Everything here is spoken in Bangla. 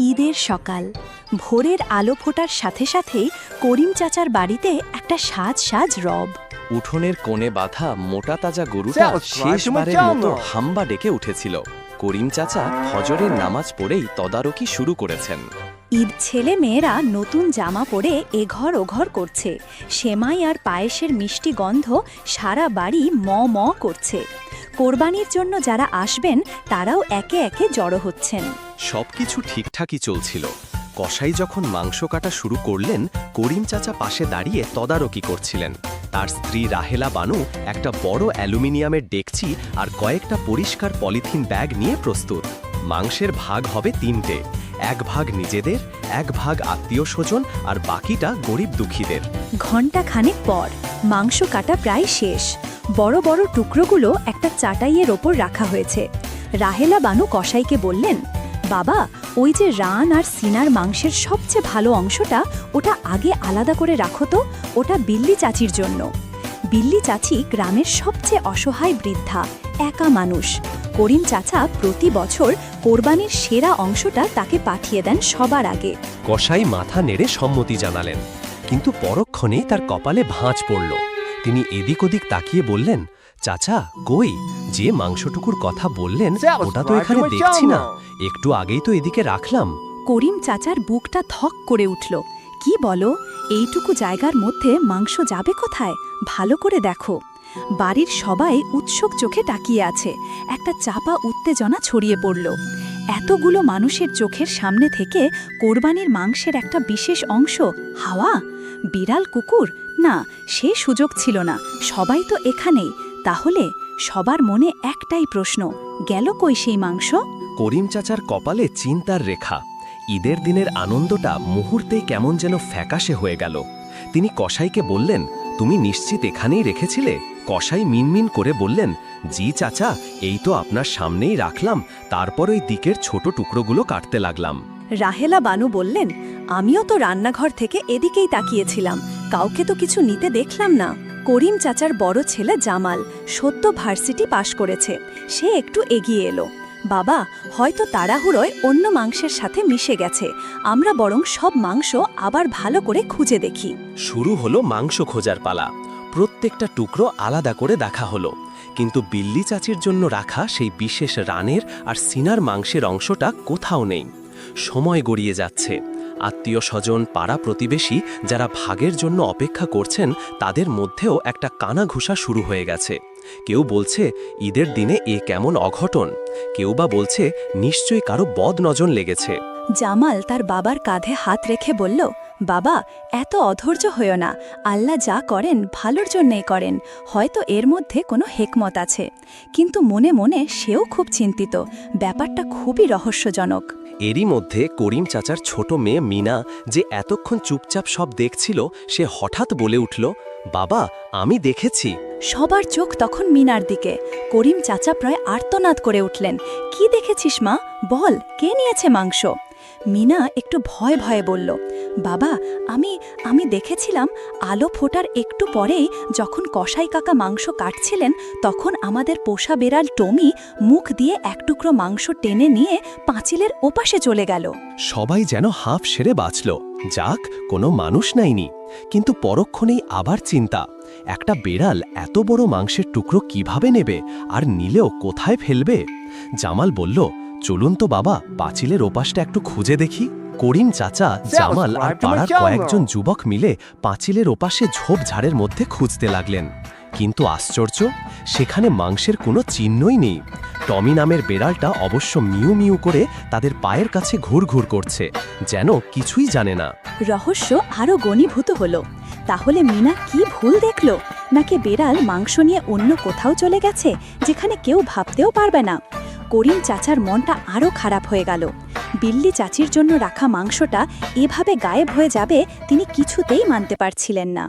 ঈদের সকাল। ভোরের আলো ফোটার সাথে সাথেই করিম চাচার বাড়িতে একটা সাজ সাজ রব। উঠোনের কোণে বাঁধা মোটা তাজা গরুটা শেষবারের মতো হাম্বা ডেকে উঠেছিল। করিম চাচা ফজরের নামাজ পড়েই তদারকি শুরু করেছেন। ঈদ ছেলে মেয়েরা নতুন জামা পরে এঘর ওঘর করছে। সেমাই আর পায়েসের মিষ্টি গন্ধ সারা বাড়ি ম ম করছে। কোরবানির জন্য যারা আসবেন তারাও একে একে জড়ো হচ্ছেন। সবকিছু ঠিকঠাকই চলছিল। কসাই যখন মাংস কাটা শুরু করলেন, করিম চাচা পাশে দাঁড়িয়ে তদারকি করছিলেন। তার স্ত্রী রাহেলা বানু একটা বড় অ্যালুমিনিয়ামের ডেকচি আর কয়েকটা পরিষ্কার পলিথিন ব্যাগ নিয়ে প্রস্তুত। মাংসের ভাগ হবে তিনটে, এক ভাগ নিজেদের, এক ভাগ আত্মীয় স্বজন আর বাকিটা গরিব দুঃখীদের। ঘণ্টা খানেক পর মাংস কাটা প্রায় শেষ। বড় বড় টুকরোগুলো একটা চাটাইয়ের ওপর রাখা হয়েছে। রাহেলা বানু কসাইকে বললেন বাবা, ওই যে রান আর সিনার মাংসের সবচেয়ে ভালো অংশটা ওটা আগে আলাদা করে রাখো তো, ওটা বিল্লি চাচির জন্য। বিল্লি চাচি গ্রামের সবচেয়ে অসহায় বৃদ্ধা, একা মানুষ। করিম চাচা প্রতি বছর কোরবানির সেরা অংশটা তাকে পাঠিয়ে দেন সবার আগে। কসাই মাথা নেড়ে সম্মতি জানালেন। কিন্তু পরক্ষণেই তার কপালে ভাঁজ পড়ল। তিনি এদিক ওদিক তাকিয়ে বললেন চাচা কই? যে মাংসটুকুর কথা বললেন ওটা তো এখানে দেখছি না। একটু আগেই তো এদিকে রাখলাম। করিম চাচার বুকটা থক করে উঠল। কি বলো এইটুকু জায়গার মধ্যে মাংস যাবে কোথায়? ভালো করে দেখো। বাড়ির সবাই উৎসুক চোখে তাকিয়ে আছে। একটা চাপা উত্তেজনা ছড়িয়ে পড়ল। এতগুলো মানুষের চোখের সামনে থেকে কোরবানির মাংসের একটা বিশেষ অংশ হাওয়া? বিড়াল কুকুর? না সে সুযোগ ছিল না। সবাই তো এখানেই। তাহলে সবার মনে একটাই প্রশ্ন গেল কই সেই মাংস? করিম চাচার কপালে চিন্তার রেখা। ঈদের দিনের আনন্দটা মুহূর্তেই কেমন যেন ফ্যাকাশে হয়ে গেল। তিনি কসাইকে বললেন তুমি নিশ্চিত এখানেই রেখেছিলে? কসাই মিনমিন করে বললেন জি চাচা এই তো আপনার সামনেই রাখলাম তারপর ওই দিকের ছোট টুকরোগুলো কাটতে লাগলাম। রাহেলা বানু বললেন আমিও তো রান্নাঘর থেকে এদিকেই তাকিয়েছিলাম কাউকে তো কিছু নিতে দেখলাম না। করিম চাচার বড় ছেলে জামাল সদ্য ভার্সিটি পাশ করেছে। সে একটু এগিয়ে এলো। বাবা, হয়তো তাড়াহুড়োয় অন্য মাংসের সাথে মিশে গেছে। আমরা বরং সব মাংস আবার ভালো করে খুঁজে দেখি। শুরু হলো মাংস খোঁজার পালা। প্রত্যেকটা টুকরো আলাদা করে দেখা হলো। কিন্তু বিল্লি চাচির জন্য রাখা সেই বিশেষ রানের আর সিনার মাংসের অংশটা কোথাও নেই। সময় গড়িয়ে যাচ্ছে। আত্মীয় স্বজন, পাড়া প্রতিবেশী যারা ভাগের জন্য অপেক্ষা করছেন, তাদের মধ্যেও একটা কানাঘুষা শুরু হয়ে গেছে। কেউ বলছে, ঈদের দিনে এ কেমন অঘটন? কেউ বা বলছে, নিশ্চয়ই কারও বদ নজর লেগেছে। জামাল তার বাবার কাঁধে হাত রেখে বলল, বাবা, এত অধৈর্য হইও না। আল্লাহ যা করেন, ভালোর জন্যেই করেন। হয়তো এর মধ্যে কোনো হেকমত আছে। কিন্তু মনে মনে সেও খুব চিন্তিত। ব্যাপারটা খুবই রহস্যজনক। এরই মধ্যে করিম চাচার ছোট মেয়ে মিনা যে এতক্ষণ চুপচাপ সব দেখছিল, সে হঠাৎ বলে উঠল, বাবা, আমি দেখেছি। সবার চোখ তখন মিনার দিকে। করিম চাচা প্রায় আর্তনাদ করে উঠলেন। কি দেখেছিস মা? বল, কে নিয়েছে মাংস? মিনা একটু ভয় ভয়ে বলল, বাবা, আমি আমি দেখেছিলাম আলো ফোটার একটু পরেই যখন কসাই কাকা মাংস কাটছিলেন, তখন আমাদের পোষা বেড়াল টমি মুখ দিয়ে এক টুকরো মাংস টেনে নিয়ে পাঁচিলের ওপাশে চলে গেল। সবাই যেন হাফ সেরে বাঁচল। যাক, কোনো মানুষ নাইনি কিন্তু পরক্ষণেই আবার চিন্তা। একটা বেড়াল এত বড় মাংসের টুকরো কীভাবে নেবে? আর নিলেও কোথায় ফেলবে? জামাল বলল চলুন তো বাবা পাঁচিলের ওপাশটা একটু খুঁজে দেখি। করিম চাচা জামাল আর পাড়ার কয়েকজন যুবক মিলে পাঁচিলের ওপাশে ঝোপঝাড়ের মধ্যে খুঁজতে লাগলেন। কিন্তু আশ্চর্য সেখানে মাংসের কোনো চিহ্নই নেই। টমি নামের বেড়ালটা অবশ্য মিউ মিউ করে তাদের পায়ের কাছে ঘুরঘুর করছে যেন কিছুই জানে না। রহস্য আরও গণীভূত হলো। তাহলে মিনা কি ভুল দেখল? নাকি বেড়াল মাংস নিয়ে অন্য কোথাও চলে গেছে যেখানে কেউ ভাবতেও পারবে না? করিম চাচার মনটা আরও খারাপ হয়ে গেল। বিল্লি চাচির জন্য রাখা মাংসটা এভাবে গায়েব হয়ে যাবে তিনি কিছুতেই মানতে পারছিলেন না।